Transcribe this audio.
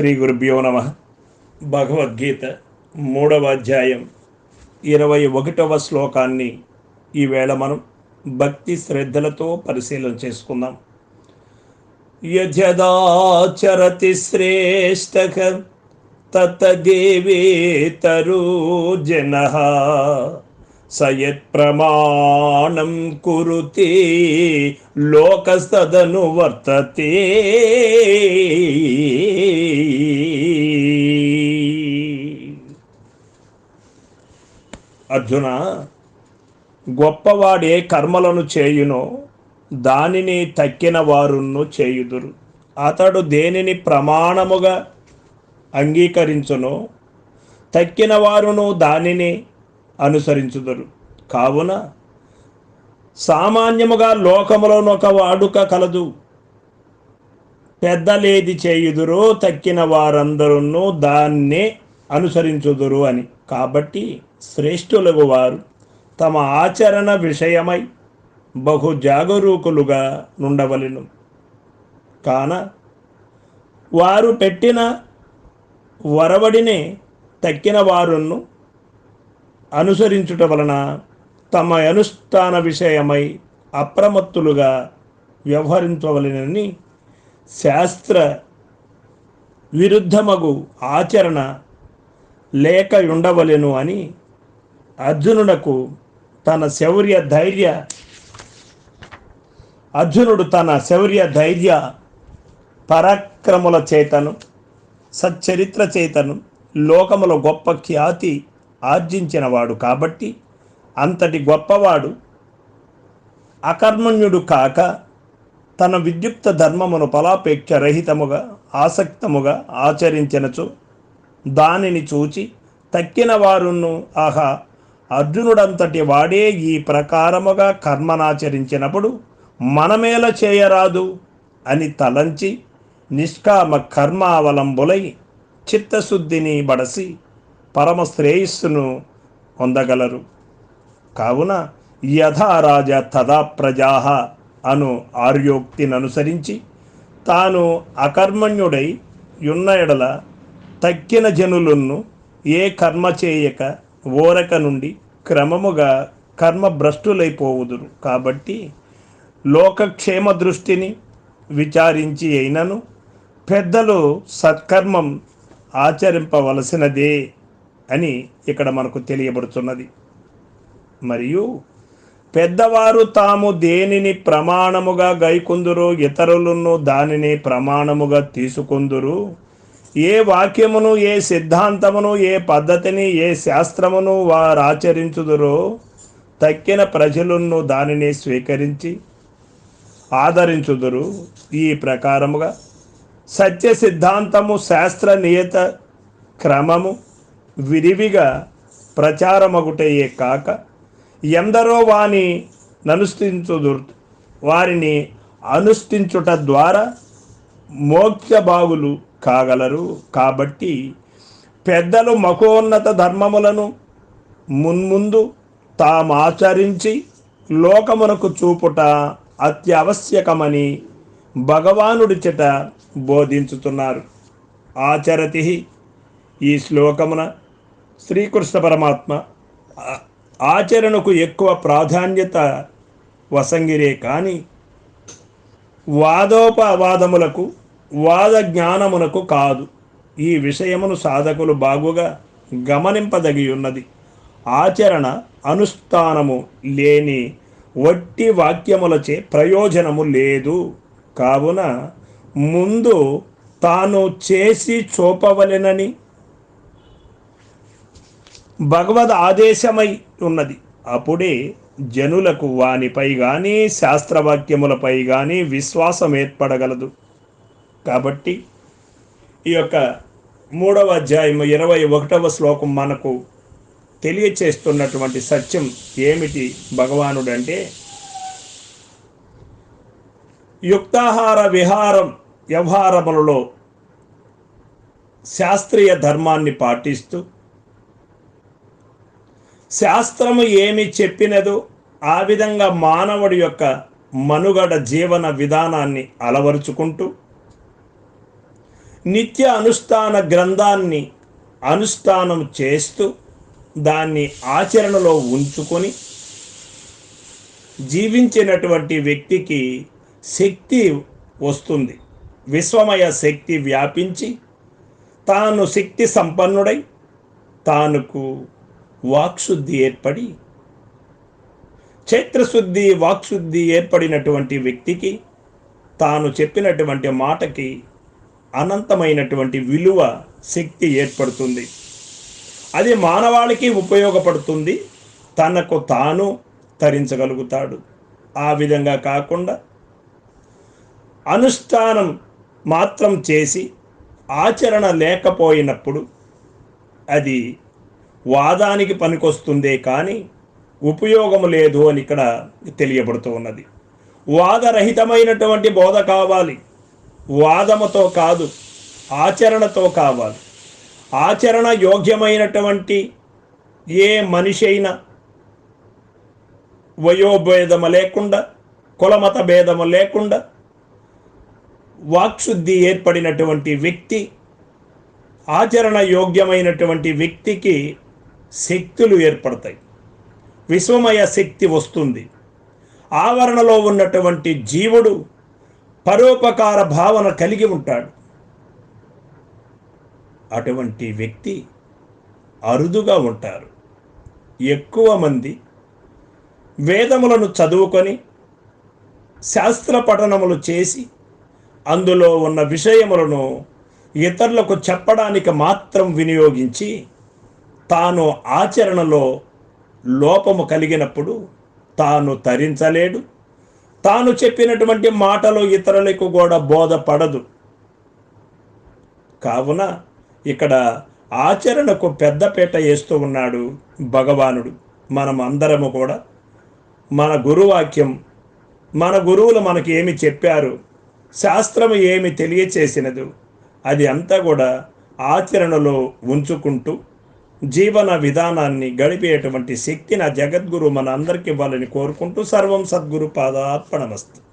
శ్రీ గురుభ్యో నమ. భగవద్గీత మూడవ అధ్యాయం ఇరవై ఒకటవ శ్లోకాన్ని ఈవేళ మనం భక్తి శ్రద్ధలతో పరిశీలన చేసుకుందాం. యజదాచరతి శ్రేష్ఠ తతదేవేతరో జన సయత్ ప్రమాణం కురుతి లోకస్తదను వర్తతే. అర్జున గొప్పవాడే కర్మలను చేయునో దానిని తక్కిన వారును చేయుదురు. అతడు దేనిని ప్రమాణముగా అంగీకరించునో తక్కిన వారును దానిని అనుసరించుదురు. కావున సామాన్యముగా లోకములోనొక వాడుక కలదు. పెద్దలేది చేయుదురో తక్కిన వారందరూ దాన్నే అనుసరించుదురు అని. కాబట్టి శ్రేష్ఠులకు వారు తమ ఆచరణ విషయమై బహు జాగరూకులుగా నుండవలను. కాన వారు పెట్టిన వరవడినే తక్కిన వారును అనుసరించుట వలన తమ అనుష్ఠాన విషయమై అప్రమత్తులుగా వ్యవహరించవలెనని శాస్త్ర విరుద్ధమగు ఆచరణ లేక ఉండవలెను అని అర్జునుడకు తన శౌర్య ధైర్య అర్జునుడు తన శౌర్య ధైర్య పరాక్రముల చేతను సచ్చరిత్ర చేతను లోకముల గొప్ప ఖ్యాతి ఆర్జించినవాడు కాబట్టి అంతటి గొప్పవాడు అకర్మణ్యుడు కాక తన విద్యుక్త ధర్మమును ఫలాపేక్ష రహితముగా ఆసక్తముగా ఆచరించినచో దానిని చూచి తక్కిన వారును ఆహా అర్జునుడంతటి వాడే ఈ ప్రకారముగా కర్మనాచరించినప్పుడు మనమేల చేయరాదు అని తలంచి నిష్కామ కర్మావలంబులై చిత్తశుద్ధిని బడసి పరమ శ్రేయస్సును పొందగలరు. కావున యథా రాజ తదా ప్రజా అను ఆర్యోక్తిని అనుసరించి తాను అకర్మణ్యుడై ఉన్న ఎడల తక్కిన జనులను ఏ కర్మ చేయక ఓరక నుండి క్రమముగా కర్మ భ్రష్టులైపోవుదురు కాబట్టి లోకక్షేమ దృష్టిని విచారించి అయినను పెద్దలు సత్కర్మం ఆచరింపవలసినదే. అని ఇక్కడ మనకు తెలియబడుతున్నది. మరియు పెద్దవారు తాము దేనిని ప్రమాణముగా గైకొందురు ఇతరులను దానిని ప్రమాణముగా తీసుకుందురు. ఏ వాక్యమును ఏ సిద్ధాంతమును ఏ పద్ధతిని ఏ శాస్త్రమును వారు ఆచరించుదురో తక్కిన ప్రజలను దానిని స్వీకరించి ఆదరించుదురు. ఈ ప్రకారముగా సత్య సిద్ధాంతము శాస్త్ర నియత క్రమము విరివిగా ప్రచారమగుటయే కాక ఎందరో వాని ననుష్ఠించుదు వారిని అనుష్ఠించుట ద్వారా మోక్షభాగులు కాగలరు. కాబట్టి పెద్దలు మకోన్నత ధర్మములను మున్ముందు తాము ఆచరించి లోకమునకు చూపుట అత్యవశ్యకమని భగవానుడి చెట బోధించుతున్నారు. ఆచరతి ఈ శ్లోకమున శ్రీకృష్ణ పరమాత్మ ఆచరణకు ఎక్కువ ప్రాధాన్యత వసంగిరే కానీ వాదోపవాదములకు వాద జ్ఞానమునకు కాదు. ఈ విషయమును సాధకులు బాగుగా గమనింపదగి ఉన్నది ఆచరణ అనుష్ఠానము లేని వట్టి వాక్యములచే ప్రయోజనము లేదు. కావున ముందు తాను చేసి చూపవలెనని భగవద్ ఆదేశమై ఉన్నది. అప్పుడే జనులకు వానిపై కానీ శాస్త్రవాక్యములపై కానీ విశ్వాసం ఏర్పడగలదు. కాబట్టి ఈ యొక్క మూడవ అధ్యాయం ఇరవై ఒకటవ శ్లోకం మనకు తెలియచేస్తున్నటువంటి సత్యం ఏమిటి భగవానుడంటే యుక్తాహార విహారం వ్యవహారములలో శాస్త్రీయ ధర్మాన్ని పాటిస్తూ శాస్త్రము ఏమి చెప్పినదో ఆ విధంగా మానవుడి యొక్క మనుగడ జీవన విధానాన్ని అలవరుచుకుంటూ నిత్య అనుష్ఠాన గ్రంథాన్ని అనుష్ఠానం చేస్తూ దాన్ని ఆచరణలో ఉంచుకొని జీవించినటువంటి వ్యక్తికి శక్తి వస్తుంది. విశ్వమయ శక్తి వ్యాపించి తాను శక్తి సంపన్నుడై తానుకు వాక్శుద్ధి ఏర్పడి చైత్రశుద్ధి వాక్శుద్ధి ఏర్పడినటువంటి వ్యక్తికి తాను చెప్పినటువంటి మాటకి అనంతమైనటువంటి విలువ శక్తి ఏర్పడుతుంది. అది మానవాళికి ఉపయోగపడుతుంది తనకు తాను తరించగలుగుతాడు. ఆ విధంగా కాకుండా అనుష్ఠానం మాత్రం చేసి ఆచరణ లేకపోయినప్పుడు అది వాదానికి పనికొస్తుందే కానీ ఉపయోగం లేదు అని ఇక్కడ తెలియబడుతూ ఉన్నది. వాదరహితమైనటువంటి బోధ కావాలి. వాదముతో కాదు ఆచరణతో కావాలి. ఆచరణ యోగ్యమైనటువంటి ఏ మనిషి అయినా వయోభేదము లేకుండా కులమత భేదము లేకుండా వాక్శుద్ధి ఏర్పడినటువంటి వ్యక్తి ఆచరణ యోగ్యమైనటువంటి వ్యక్తికి శక్తులు ఏర్పడతాయి. విశ్వమయ శక్తి వస్తుంది. ఆవరణలో ఉన్నటువంటి జీవుడు పరోపకార భావన కలిగి ఉంటాడు. అటువంటి వ్యక్తి అరుదుగా ఉంటారు. ఎక్కువ మంది వేదములను చదువుకొని శాస్త్ర పఠనములు చేసి అందులో ఉన్న విషయములను ఇతరులకు చెప్పడానికి మాత్రం వినియోగించి తాను ఆచరణలో లోపము కలిగినప్పుడు తాను తరించలేడు. తాను చెప్పినటువంటి మాటలు ఇతరులకు కూడా బోధపడదు. కావున ఇక్కడ ఆచరణకు పెద్దపేట వేస్తూ ఉన్నాడు భగవానుడు. మనం అందరము కూడా మన గురువాక్యం మన గురువులు మనకి ఏమి చెప్పారు శాస్త్రము ఏమి తెలియచేసినదు అది అంతా కూడా ఆచరణలో ఉంచుకుంటూ జీవన విధానాన్ని గడిపేటువంటి శక్తిని ఆ జగద్గురు మన అందరికి ఇవ్వాలని కోరుకుంటూ సర్వం సద్గురు పాదార్పణమస్తు.